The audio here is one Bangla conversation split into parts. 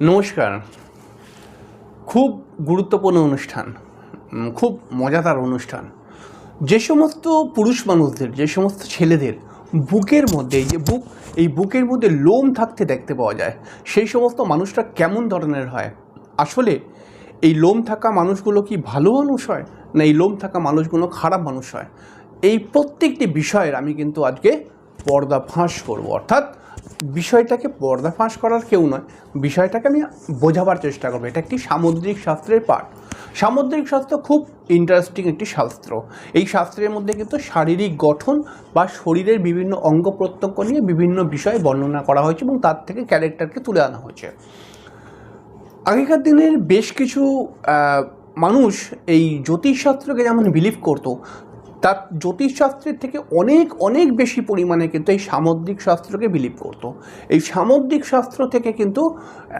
নমস্কার। খুব গুরুত্বপূর্ণ অনুষ্ঠান খুব মজাদার অনুষ্ঠান। যে সমস্ত পুরুষ মানুষদের, যে সমস্ত ছেলেদের বুকের মধ্যে, এই যে বুক, এই বুকের মধ্যে লোম থাকতে দেখতে পাওয়া যায়, সেই সমস্ত মানুষরা কেমন ধরনের হয়? আসলে এই লোম থাকা মানুষগুলো কি ভালো মানুষ হয়, না এই লোম থাকা মানুষগুলো খারাপ মানুষ হয়? এই প্রত্যেকটি বিষয়ের আমি কিন্তু আজকে পর্দা ফাঁস করব। অর্থাৎ বিষয়টাকে পর্দা ফাঁস করার কেউ নয়, বিষয়টাকে আমি বোঝাবার চেষ্টা করব। এটা একটি সামুদ্রিক শাস্ত্রের পাঠ। সামুদ্রিক শাস্ত্র খুব ইন্টারেস্টিং একটি শাস্ত্র। এই শাস্ত্রের মধ্যে কিন্তু শারীরিক গঠন বা শরীরের বিভিন্ন অঙ্গ প্রত্যঙ্গ নিয়ে বিভিন্ন বিষয় বর্ণনা করা হয়েছে এবং তার থেকে ক্যারেক্টারকে তুলে আনা হয়েছে। আগেকার দিনের বেশ কিছু মানুষ এই জ্যোতিষশাস্ত্রকে যেমন বিলিভ করতো তার জ্যোতিষশাস্ত্রের থেকে অনেক অনেক বেশি পরিমাণে কিন্তু এই সামুদ্রিক শাস্ত্রকে বিলিভ করত। এই সামুদ্রিক শাস্ত্র থেকে কিন্তু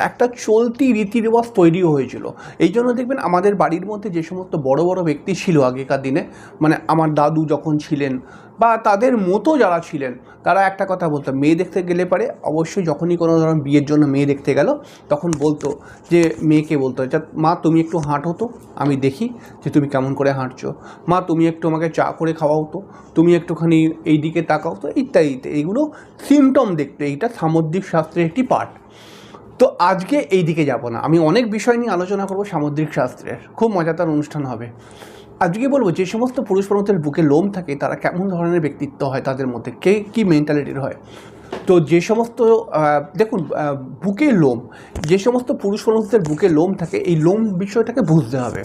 একটা চলতি রীতি রেওয়াজ তৈরিও হয়েছিল এই জন্য দেখবেন আমাদের বাড়ির মধ্যে যে সমস্ত বড় বড় ব্যক্তি ছিল আগেকার দিনে মানে আমার দাদু যখন ছিলেন বা তাদের মতো যারা ছিলেন, তারা একটা কথা বলতো, মেয়ে দেখতে গেলে পারে, অবশ্যই যখনই কোনো ধরনের বিয়ের জন্য মেয়ে দেখতে গেল, তখন বলতো যে, মেয়েকে বলতো যে মা তুমি একটু হাঁটো তো, আমি দেখি যে তুমি কেমন করে হাঁটছো। মা তুমি একটু আমাকে চা করে খাওয়াও তো, তুমি একটুখানি এই দিকে তাকাও তো, ইত্যাদি ইত্যাদি। এইগুলো সিমটম দেখতে, এইটা সামুদ্রিক শাস্ত্রের একটি পার্ট তো আজকে এই দিকে যাব না। আমি অনেক বিষয় নিয়ে আলোচনা করব সামুদ্রিক শাস্ত্রের। খুব মজাদার অনুষ্ঠান হবে। আজকে বলব, যে সমস্ত পুরুষ মানুষের বুকে লোম থাকে, তারা কেমন ধরনের ব্যক্তিত্ব হয় তাদের মধ্যে? কে, কী মেন্টালিটির হয়? তো যে সমস্ত দেখুন বুকে লোম, যে সমস্ত পুরুষ মানুষদের বুকে লোম থাকে, এই লোম বিষয়টাকে বুঝতে হবে।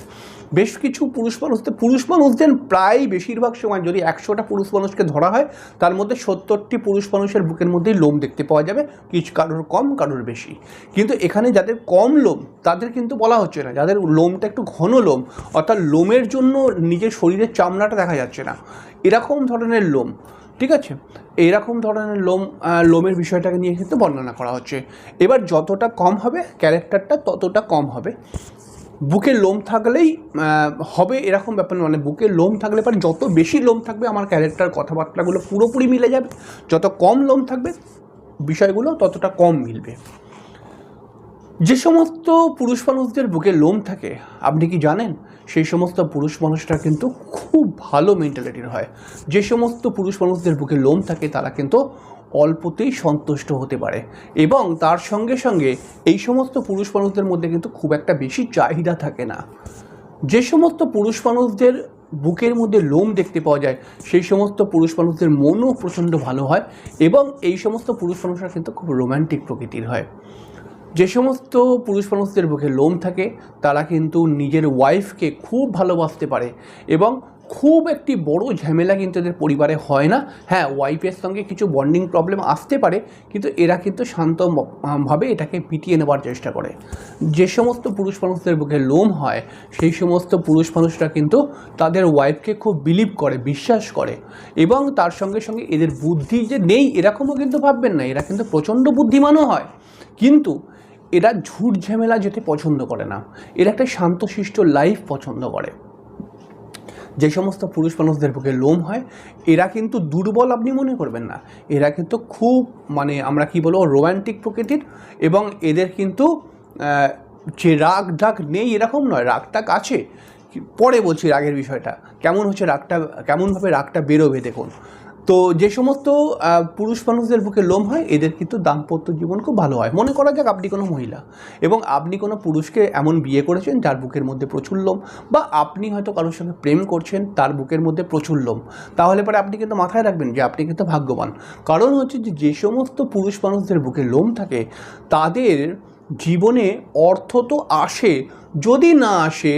বেশ কিছু পুরুষ মানুষদের পুরুষ মানুষদের প্রায় বেশিরভাগ সময় যদি একশোটা পুরুষ মানুষকে ধরা হয়, তার মধ্যে সত্তরটি পুরুষ মানুষের বুকের মধ্যেই লোম দেখতে পাওয়া যাবে, কিছু কারোর কম, কারোর বেশি। কিন্তু এখানে যাদের কম লোম, তাদের কিন্তু বলা হচ্ছে না। যাদের লোমটা একটু ঘন লোম, অর্থাৎ লোমের জন্য নিজের শরীরের চামড়াটা দেখা যাচ্ছে না। এরকম ধরনের লোম ঠিক আছে? এরকম ধরনের লোম লোমের বিষয়টাকে নিয়ে কিন্তু বর্ণনা করা হচ্ছে। এবার যতটা কম হবে, ক্যারেক্টারটা ততটা কম হবে। বুকে লোম থাকলেই হবে এরকম ব্যাপার মানে বুকে লোম থাকলে পরে যত বেশি লোম থাকবে, আমার ক্যারেক্টার কথাবার্তাগুলো পুরোপুরি মিলে যাবে। যত কম লোম থাকবে, বিষয়গুলো ততটা কম মিলবে। যে সমস্ত পুরুষ মানুষদের বুকে লোম থাকে, আপনি কি জানেন? সেই সমস্ত পুরুষ মানুষরা কিন্তু খুব ভালো মেন্টালিটির হয়। যে সমস্ত পুরুষ মানুষদের বুকে লোম থাকে, তারা কিন্তু অল্পতেই সন্তুষ্ট হতে পারে। এবং তার সঙ্গে সঙ্গে এই সমস্ত পুরুষ মানুষদের মধ্যে কিন্তু খুব একটা বেশি চাহিদা থাকে না। যে সমস্ত পুরুষ মানুষদের বুকের মধ্যে লোম দেখতে পাওয়া যায়, সেই সমস্ত পুরুষ মানুষদের মনও প্রচণ্ড ভালো হয় এবং এই সমস্ত পুরুষ মানুষরা কিন্তু খুব রোম্যান্টিক প্রকৃতির হয়। যে সমস্ত পুরুষ মানুষদের বুকে লোম থাকে, তারা কিন্তু নিজের ওয়াইফকে খুব ভালোবাসতে পারে এবং খুব একটি বড় ঝামেলা কিন্তু এদের পরিবারে হয় না। হ্যাঁ ওয়াইফের সঙ্গে কিছু বন্ডিং প্রবলেম আসতে পারে, কিন্তু এরা কিন্তু শান্ত ম- ভাবে এটাকে পিটিয়ে নেবার চেষ্টা করে। যে সমস্ত পুরুষ মানুষদের বুকে লোম হয়, সেই সমস্ত পুরুষ মানুষরা কিন্তু তাদের ওয়াইফকে খুব বিলিভ করে, বিশ্বাস করে এবং তার সঙ্গে সঙ্গে এদের বুদ্ধি যে নেই, এরকমও কিন্তু ভাববেন না। এরা কিন্তু প্রচণ্ড বুদ্ধিমানও হয়। কিন্তু এরা ঝুট ঝামেলা যেতে পছন্দ করে না। এরা একটা শান্তশিষ্ট লাইফ পছন্দ করে। যে সমস্ত পুরুষ মানুষদের বুকে লোম হয়, এরা কিন্তু দুর্বল আপনি মনে করবেন না। এরা কিন্তু খুব মানে আমরা কি বলব রোম্যান্টিক প্রকৃতির এবং এদের কিন্তু যে রাগ ঢাক নেই এরকম নয়, রাগ টাগ আছে। পরে বলছি রাগের বিষয়টা। কেমন হচ্ছে রাগটা, কেমনভাবে রাগটা বেরোবে দেখুন। তো যে সমস্ত পুরুষ মানুষদের বুকে লোম হয়, এদের কিন্তু দাম্পত্য জীবন খুব ভালো হয়। মনে করা যাক আপনি কোনো মহিলা এবং আপনি কোনো পুরুষকে এমন বিয়ে করেছেন যার বুকের মধ্যে প্রচুর লোম বা আপনি হয়তো কারোর সঙ্গে প্রেম করছেন, তার বুকের মধ্যে প্রচুর লোম। তাহলে পরে আপনি কিন্তু মাথায় রাখবেন যে আপনি কিন্তু ভাগ্যবান। কারণ হচ্ছে যে যে সমস্ত পুরুষ মানুষদের বুকে লোম থাকে, তাদের জীবনে অর্থ তো আসে। যদি না আসে,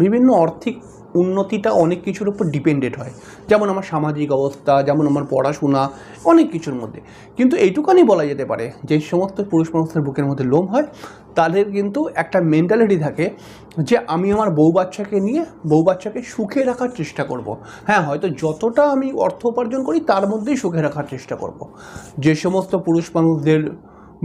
বিভিন্ন আর্থিক উন্নতিটা অনেক কিছুর উপর ডিপেন্ডেড হয় যেমন আমার সামাজিক অবস্থা, যেমন আমার পড়াশোনা, অনেক কিছুর মধ্যে কিন্তু এইটুকানি বলা যেতে পারে, যে সমস্ত পুরুষ মানুষের বুকের মধ্যে লোম হয়, তাদের কিন্তু একটা মেন্টালিটি থাকে যে আমি আমার বউ বাচ্চাকে নিয়ে, বউ বাচ্চাকে সুখে রাখার চেষ্টা করব। হ্যাঁ হয়তো যতটা আমি অর্থ উপার্জন করি, তার মধ্যেই সুখে রাখার চেষ্টা করব। যে সমস্ত পুরুষ মানুষদের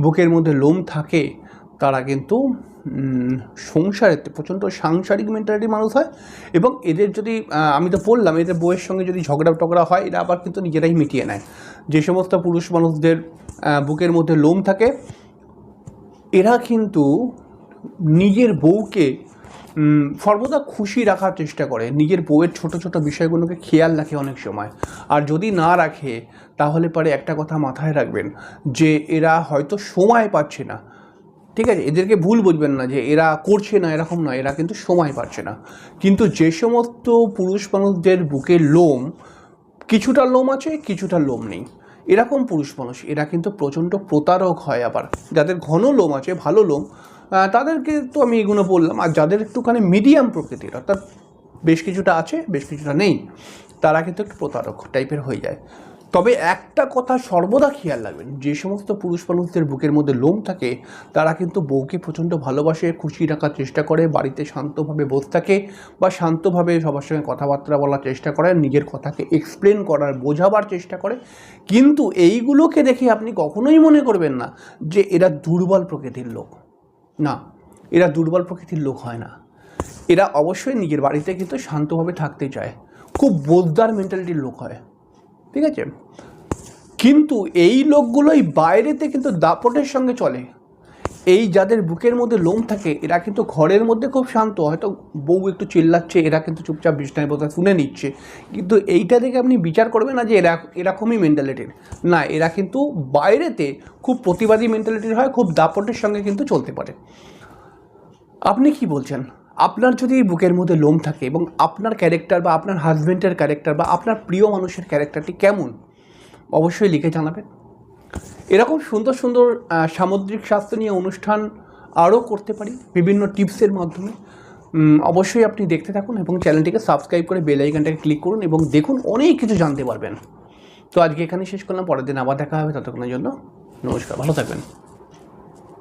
বুকের মধ্যে লোম থাকে, তারা কিন্তু উম, সংসারেতে প্রচণ্ড সাংসারিক মেন্টালিটি মানুষ হয় এবং এদের যদি আমি তো বললাম এদের বউয়ের সঙ্গে যদি ঝগড়া টগড়া হয় এরা আবার কিন্তু নিজেরাই মিটিয়ে নেয়। যে সমস্ত পুরুষ মানুষদের বুকের মধ্যে লোম থাকে এরা কিন্তু নিজের বউকে সর্বদা খুশি রাখার চেষ্টা করে। নিজের বউয়ের ছোট ছোট বিষয়গুলোকে খেয়াল রাখে অনেক সময়। আর যদি না রাখে তাহলে পরে একটা কথা মাথায় রাখবেন যে এরা হয়তো সময় পাচ্ছে না। ঠিক আছে, এদেরকে ভুল বুঝবেন না যে এরা করছে না, এরকম নয় এরা কিন্তু সময় পাচ্ছে না। কিন্তু যে সমস্ত পুরুষ মানুষদের বুকের লোম, কিছুটা লোম আছে, কিছুটা লোম নেই। এরকম পুরুষ মানুষ, এরা কিন্তু প্রচণ্ড প্রতারক হয় আবার। যাদের ঘন লোম আছে, ভালো লোম তাদেরকে তো আমি এগুলো বললাম। আর যাদের একটুখানি মিডিয়াম প্রকৃতির, অর্থাৎ বেশ কিছুটা আছে, বেশ কিছুটা নেই, তারা কিন্তু একটু প্রতারক টাইপের হয়ে যায়। তবে একটা কথা সর্বদা খেয়াল রাখবেন, যে সমস্ত পুরুষ মানুষদের বুকের মধ্যে লোম থাকে, তারা কিন্তু বউকে প্রচণ্ড ভালোবাসে, খুশি রাখার চেষ্টা করে, বাড়িতে শান্তভাবে বসে থাকে বা শান্তভাবে সবার সঙ্গে কথাবার্তা বলার চেষ্টা করে, নিজের কথাকে এক্সপ্লেন করার, বোঝাবার চেষ্টা করে। কিন্তু এইগুলোকে দেখে আপনি কখনোই মনে করবেন না যে এরা দুর্বল প্রকৃতির লোক। না, এরা দুর্বল প্রকৃতির লোক হয় না। এরা অবশ্যই নিজের বাড়িতে কিন্তু শান্তভাবে থাকতে চায়। খুব বোদ্দার মেন্টালিটির লোক হয়। ঠিক আছে? কিন্তু এই লোকগুলোই বাইরেতে কিন্তু দাপটের সঙ্গে চলে। এই যাদের বুকের মধ্যে লোম থাকে, এরা কিন্তু ঘরের মধ্যে খুব শান্ত। হয়তো বউ একটু চিল্লাচ্ছে, এরা কিন্তু চুপচাপ বিছনায় বসে শুনে নিচ্ছে। কিন্তু এইটা দেখে আপনি বিচার করবেন না যে এরা, এরকমই মেন্টালিটির না, এরা কিন্তু বাইরেতে খুব প্রতিবাদী মেন্টালিটির হয়, খুব দাপটের সঙ্গে কিন্তু চলতে পারে। আপনি কি বলছেন? আপনার যদি বুকের মধ্যে লোম থাকে এবং আপনার ক্যারেক্টার বা আপনার হাজব্যান্ডের ক্যারেক্টার বা আপনার প্রিয় মানুষের ক্যারেক্টারটি কেমন, অবশ্যই লিখে জানাবেন। এরকম সুন্দর সুন্দর সামুদ্রিক স্বাস্থ্য নিয়ে অনুষ্ঠান আরও করতে পারি, বিভিন্ন টিপসের মাধ্যমে। অবশ্যই আপনি দেখতে থাকুন এবং চ্যানেলটিকে সাবস্ক্রাইব করে বেল আইকনটাকে ক্লিক করুন এবং দেখুন অনেক কিছু জানতে পারবেন। তো আজকে এখানে শেষ করলাম, পরের দিন আবার দেখা হবে ততক্ষণের জন্য। নমস্কার, ভালো থাকবেন।